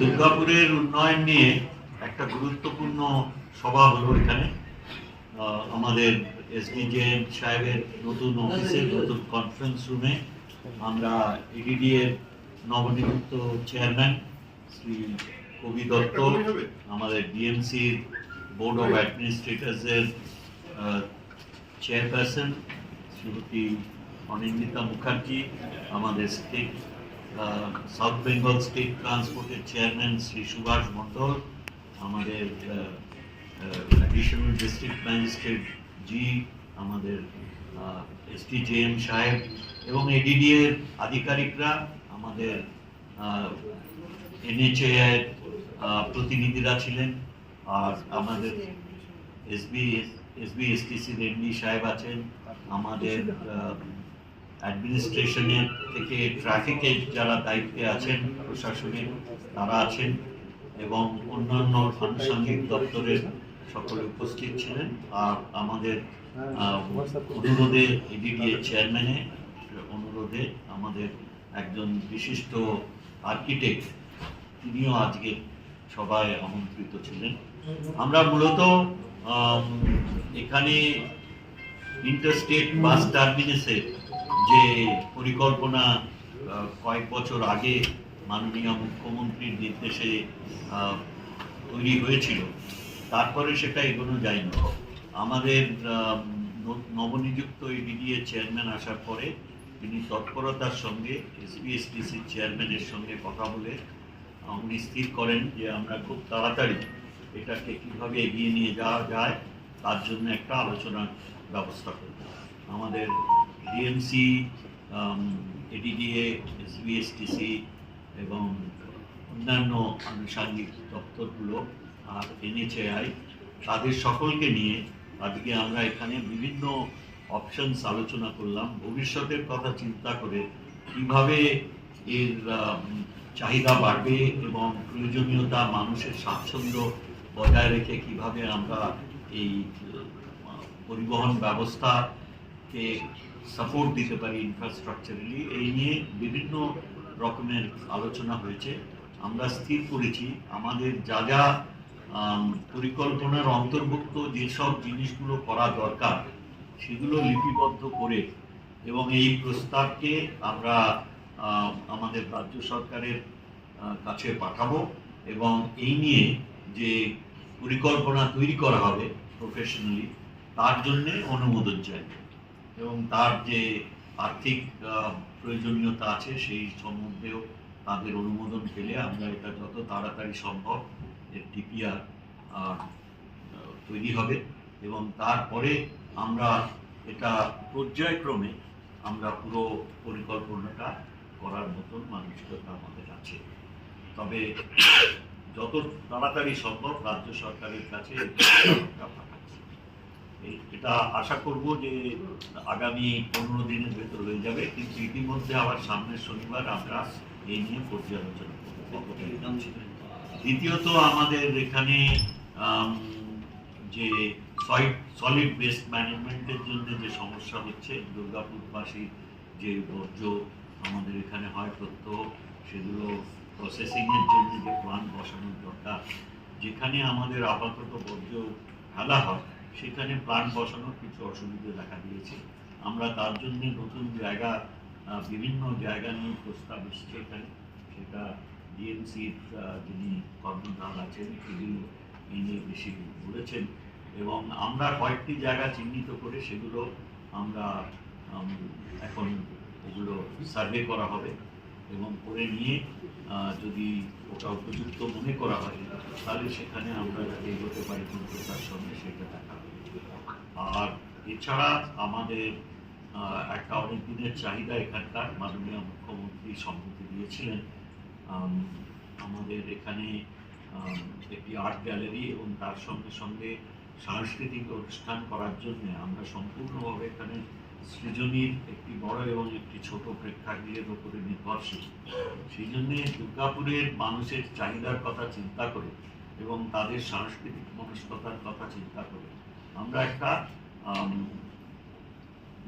দুর্গাপুরের উন্নয়ন নিয়ে একটা গুরুত্বপূর্ণ সভা হলো এখানে। আমাদের এসডিজেএম সাহেবের নতুন অফিসে নতুন কনফারেন্স রুমে আমরা ইডিডি এর নবনিযুক্ত চেয়ারম্যান শ্রী কবি দত্ত, আমাদের ডিএমসির বোর্ড অফ অ্যাডমিনিস্ট্রেটরসের চেয়ারপারসন শ্রীমতী অনিন্দিতা মুখার্জি, আমাদের স্টেট সাউথ বেঙ্গল স্টেট ট্রান্সপোর্টের চেয়ারম্যান শ্রী সুভাষ মণ্ডল আমাদের অ্যাডিশনাল ডিস্ট্রিক্ট ম্যাজিস্ট্রেট জি আমাদের এসটি জে এম সাহেব এবং এডিডি এর আধিকারিকরা, আমাদের এনএচএ প্রতিনিধিরা ছিলেন আর আমাদের এসবি এসবি এসটিসির এমডি সাহেব আছেন, আমাদের অ্যাডমিনিস্ট্রেশনের থেকে ট্রাফিকের যারা দায়িত্বে আছেন প্রশাসনের তারা আছেন এবং অন্যান্য আনুষঙ্গিক দপ্তরের সকলে উপস্থিত ছিলেন। আর আমাদের অনুরোধে এডিডি এর চেয়ারম্যানের অনুরোধে আমাদের একজন বিশিষ্ট আর্কিটেক্ট তিনিও আজকে সবাই আমন্ত্রিত ছিলেন। আমরা মূলত এখানে ইন্টারস্টেট বাস টার্মিনাসের যে পরিকল্পনা কয়েক বছর আগে মাননীয় মুখ্যমন্ত্রীর নির্দেশে তৈরি হয়েছিল, তারপরে সেটা এগোনো যায়নি। আমাদের নবনিযুক্ত এডিডি এর চেয়ারম্যান আসার পরে তিনি তৎপরতার সঙ্গে এসবিএসটিসি চেয়ারম্যানের সঙ্গে কথা বলে উনি স্থির করেন যে আমরা খুব তাড়াতাড়ি এটাকে কীভাবে এগিয়ে নিয়ে যাওয়া যায়, তার জন্য একটা আলোচনার ব্যবস্থা করব। আমাদের ডিএমসি এডিডিএ এসবিএসটিসি এবং অন্যান্য আনুষাঙ্গিক দপ্তরগুলো আর এনএচএআই তাদের সকলকে নিয়ে আজকে আমরা এখানে বিভিন্ন অপশনস আলোচনা করলাম। ভবিষ্যতের কথা চিন্তা করে কীভাবে এর চাহিদা বাড়বে এবং প্রয়োজনীয়তা, মানুষের স্বাচ্ছন্দ্য বজায় রেখে কীভাবে আমরা এই পরিবহন ব্যবস্থাকে সাপোর্ট দিতে পারি ইনফ্রাস্ট্রাকচারালি এই নিয়ে বিভিন্ন রকমের আলোচনা হয়েছে। আমরা স্থির করেছি। আমাদের যা যা পরিকল্পনার অন্তর্ভুক্ত যেসব জিনিসগুলো করা দরকার, সেগুলো লিপিবদ্ধ করে এবং এই প্রস্তাবকে আমরা আমাদের রাজ্য সরকারের কাছে পাঠাবো এবং এই নিয়ে যে পরিকল্পনা তৈরি করা হবে প্রফেশনালি তার জন্যে অনুমোদন চাই। এবং তার যে আর্থিক প্রয়োজনীয়তা আছে, সেই সম্বন্ধেও তাদের অনুমোদন পেলে আমরা এটা যত তাড়াতাড়ি সম্ভব এর ডিপিআর তৈরি হবে এবং তারপরে আমরা এটা পর্যায়ক্রমে আমরা পুরো পরিকল্পনাটা করার মতন মানসিকতা আমাদের আছে। তবে যত তাড়াতাড়ি সম্ভব রাজ্য সরকারের কাছে এই প্রস্তাবটা পাঠাচ্ছি। এই- এটা আশা করব যে আগামী পনেরো দিনের ভেতর হয়ে যাবে, কিন্তু ইতিমধ্যে আবার সামনের শনিবার আমরা এই নিয়ে পর্যালোচনা দ্বিতীয়ত আমাদের এখানে যে সলিড ওয়েস্ট ম্যানেজমেন্টের জন্য যে সমস্যা হচ্ছে দুর্গাপুরবাসীর যে বর্জ্য আমাদের এখানে হয় প্রত্যহ, সেগুলো প্রসেসিংয়ের জন্য যে প্ল্যান্ট বসানোর দরকার, যেখানে আমাদের আপাতত বর্জ্য ফেলা হয় সেখানে প্ল্যান্ট বসানোর কিছু অসুবিধা দেখা দিয়েছে আমরা তার জন্য নতুন জায়গা বিভিন্ন জায়গা নিয়ে প্রস্তাব এসছে এখানে সেটা ডিএমসির যিনি কর্মধার আছেন তিনি নিয়ে বেশি বলেছেন এবং আমরা কয়েকটি জায়গা চিহ্নিত করে সেগুলো আমরা এখন এগুলো সার্ভে করা হবে এবং করে নিয়ে যদি ওটা উপযুক্ত মনে করা হয়, তাহলে সেখানে আমরা যাতে এগোতে পারি দ্রুততার সঙ্গে সেটা দেখা। আর এছাড়া আমাদের একটা অনেক দিনের চাহিদা এখানকার মাননীয় মুখ্যমন্ত্রী সম্মতি দিয়েছিলেন। আমাদের এখানে একটি আর্ট গ্যালারি এবং তার সঙ্গে সঙ্গে সাংস্কৃতিক অনুষ্ঠান করার জন্য আমরা সম্পূর্ণভাবে এখানে সৃজনীর একটি বড় এবং একটি ছোট প্রেক্ষাগৃহের উপরে নির্ভরশীল। সেই জন্যে দুর্গাপুরের মানুষের চাহিদার কথা চিন্তা করে এবং তাদের সাংস্কৃতিক মনস্কতার কথা চিন্তা করে আমরা একটা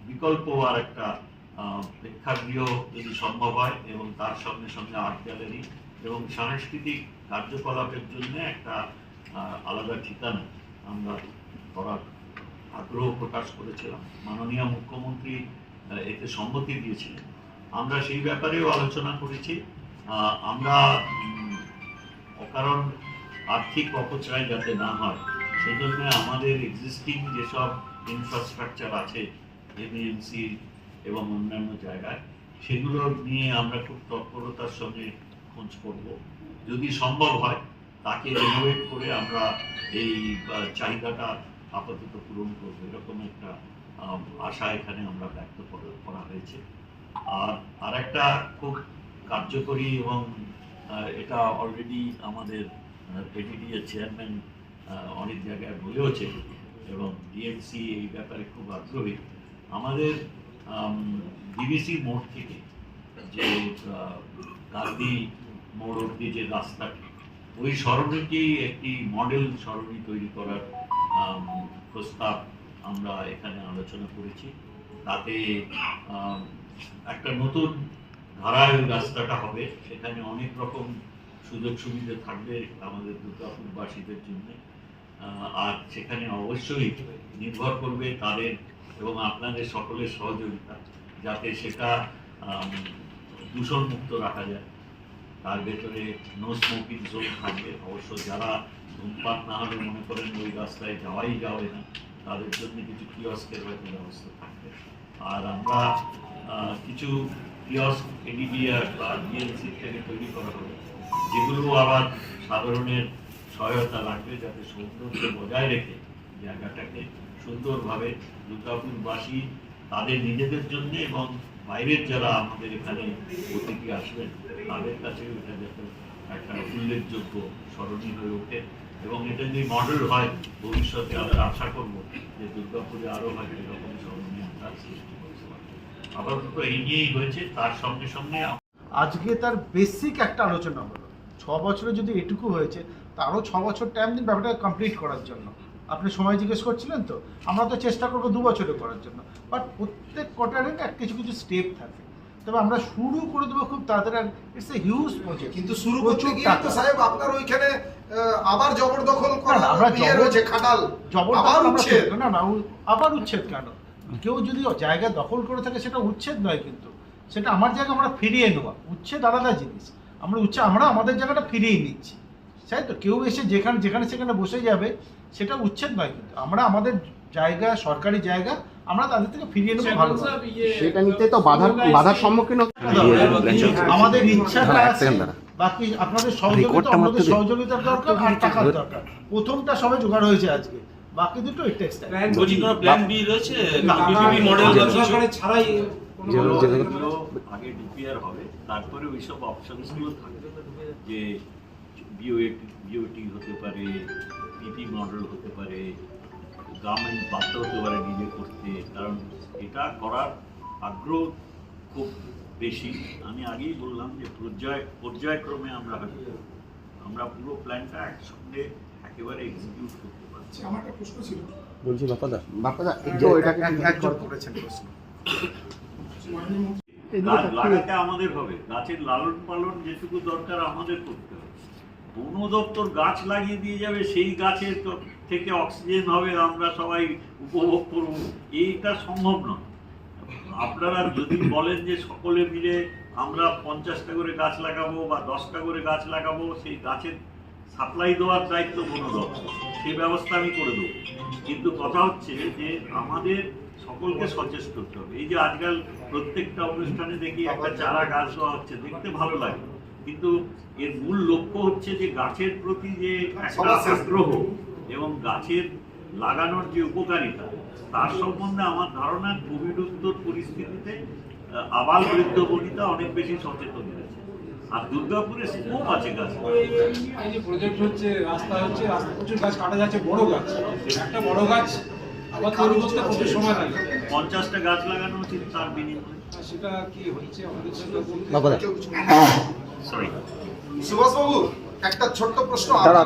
বিকল্প আর একটা প্রেক্ষাগৃহ যদি সম্ভব হয় এবং তার সঙ্গে সঙ্গে আর্ট গ্যালারি এবং সাংস্কৃতিক কার্যকলাপের জন্য একটা আলাদা ঠিকানা আমরা করার আগ্রহ প্রকাশ করেছিলাম। মাননীয় মুখ্যমন্ত্রী এতে সম্মতি দিয়েছিলেন। আমরা সেই ব্যাপারেও আলোচনা করেছি। আমরা অকারণ আর্থিক অপচয় যাতে না হয় সেই জন্য আমাদের এক্সিস্টিং যেসব ইনফ্রাস্ট্রাকচার আছে এমএমসি এবং অন্যান্য জায়গায়, সেগুলো নিয়ে আমরা খুব তৎপরতার সঙ্গে খোঁজ করব। যদি সম্ভব হয়, তাকে রেনোভেট করে আমরা এই চাহিদাটা আপাতত পূরণ করব। এরকম একটা আশা এখানে আমরা ব্যক্ত করা- হয়েছে। আর আরেকটা খুব কার্যকরী এবং এটা অলরেডি আমাদের এডিডি চেয়ারম্যান অনেক জায়গায় বলেওছে এবং ডিএমসি এই ব্যাপারে খুব আগ্রহী। আমাদের ডিবিসি মোড় থেকে যে গান্ধী মোড় অব্দি যে রাস্তাটি, ওই সরণিটি একটি মডেল সরণি তৈরি করার প্রস্তাব আমরা এখানে আলোচনা করেছি। তাতে একটা নতুন ধারায় রাস্তাটা হবে। সেখানে অনেক রকম সুযোগ সুবিধা থাকবে আমাদের দুর্গাপুরবাসীদের জন্য। আর সেখানে অবশ্যই নির্ভর করবে তাদের এবং আপনাদের সকলের সহযোগিতা, যাতে সেটা দূষণমুক্ত রাখা যায়। তার ভেতরে নো স্মোকিং জোন থাকবে। অবশ্য যারা ধূমপান না হলে মনে করেন ওই রাস্তায় যাওয়াই যাবে না, তাদের জন্য কিছু কিয়স্কের হয়তো ব্যবস্থা থাকবে। আর আমরা কিছু কিয়স্ক এডিবিআর বা ডিএলসি থেকে তৈরি করা হবে, যেগুলো আবার সাধারণের সহায়তা লাগবে যাতে সৌন্দর্য বজায় রেখে জায়গাটাকে সুন্দরভাবে দুর্গাপুরবাসী তাদের নিজেদের জন্য এবং বাইরের যারা আমাদের এখানে অতিথি আসবেন, তাদের কাছে এটা যাতে একটা উল্লেখযোগ্য, স্মরণীয় হয়ে ওঠে এবং এটা যদি মডেল হয়, ভবিষ্যতে আমরা আশা করব যে দুর্গাপুরে আরও হয়তো এরকম স্মরণীয় আমরা সৃষ্টি করতে পারব আপাতত এই নিয়েই হয়েছে, তার সঙ্গে সঙ্গে আজকে তার বেসিক একটা আলোচনা হলো। ছ বছরে যদি এটুকু হয়েছে তারও ছ বছর টাইম দিন ব্যাপারটা কমপ্লিট করার জন্য। আপনি সময় জিজ্ঞেস করছিলেন তো? আমরা তো চেষ্টা করব দু বছরে করার জন্য। বাট প্রত্যেক কোয়ার্টারে এক কিছু কিছু স্টেপ থাকে। তবে আমরা শুরু করে দেবো খুব তাড়াতাড়ি ইটস এ হিউজ প্রজেক্ট কিন্তু শুরু করতে গিয়ে তো সাহেব আপনার ওইখানে আবার জবরদখল করা আমরা ইয়ে রয়েছে খাটাল। জবরদখল উচ্ছেদ? না না আবার উচ্ছেদ কেন? কেউ যদি জায়গা দখল করে থাকে সেটা উচ্ছেদ নয় কিন্তু। সেটা আমার জায়গা আমরা ফিরিয়ে নেওয়া উচ্ছেদ আলাদা জিনিস। আমরা উচ্ছে আমরা আমাদের জায়গাটা ফিরিয়ে নিচ্ছি। তাই তো? কেউ এসে যেখানে যেখানে সেখানে বসে যাবে সেটা উচ্ছেদ নয় কিন্তু। আমরা আমাদের জায়গা সরকারি জায়গা আমরা তাদের থেকে ফিরিয়ে নেব ভালো সেটা নিতে তো বাধার বাধার সম্মুখীন আমাদের ইচ্ছাটা আছে। বাকি আপনাদের সহযোগিতা আমাদের সহযোগিতার দরকার আর টাকার দরকার। প্রথমটা সবে জোগাড় হয়েছে আজকে। বাকি দুটো ইট টেক্স বলছি কোনো প্ল্যান বি রয়েছে? বিপিপি মডেল ছাড়াই যেগুলো- যেগুলো- এগুলো আগে ডিপিআর হবে তারপরে ওইসব অপশনসগুলো থাকবে। যে বিওএটি বিওটি হতে পারে পিপি মডেল হতে পারে গভর্নমেন্ট বাধ্য হতে পারে নিজে করতে। কারণ এটা করার আগ্রহ খুব বেশি। আমি আগেই বললাম যে পর্যায় পর্যায়ক্রমে আমরা আমরা পুরো প্ল্যানটা একসঙ্গে একেবারে এক্সিকিউট করতে পারছি। আমার একটা প্রশ্ন ছিল। বলছি বাপাদা বাপাদা একটু এটাকে করেছেন প্রশ্ন। গাছ লাগাতে আমাদের হবে। গাছের লালন পালন যেটুকু দরকার আমাদের করতে হবে। বন দপ্তর গাছ লাগিয়ে দিয়ে যাবে সেই গাছের থেকে অক্সিজেন হবে আমরা সবাই উপভোগ করব। এইটা সম্ভব নয়। আপনারা যদি বলেন যে সকলে মিলে আমরা পঞ্চাশটা করে গাছ লাগাবো বা দশটা করে গাছ লাগাবো সেই গাছের সাপ্লাই দেওয়ার দায়িত্ব বন দপ্তর। সেই ব্যবস্থা আমি করে দেবো। কিন্তু কথা হচ্ছে যে আমাদের সকলকে সচেষ্ট হতে হবে। এই যে আজকাল প্রত্যেকটা অনুষ্ঠানে দেখি একটা চারা গাছ দেওয়া হচ্ছে দেখতে ভালো লাগে। কিন্তু এর মূল লক্ষ্য হচ্ছে যে গাছের প্রতি যে একটা আগ্রহ এবং গাছের লাগানোর যে উপকারিতা তার সম্বন্ধে আমার ধারণা কোভিড উত্তর পরিস্থিতিতে আবাল বৃদ্ধ বনিতা অনেক বেশি সচেতন হয়েছে। আর দুর্গাপুরে স্কোপ আছে গাছ। এই যে প্রজেক্ট হচ্ছে রাস্তা হচ্ছে রাস্তা প্রচুর গাছ কাটা যাচ্ছে বড় গাছ। একটা বড় গাছ আবার তৈরি করতে প্রচুর সময় লাগে পঞ্চাশটা গাছ লাগানো উচিত তার বিনিময়ে। সেটা কি হচ্ছে? আমাদের সাথে বলতে- সরি সুভাষ বাবু একটা ছোট্ট প্রশ্ন।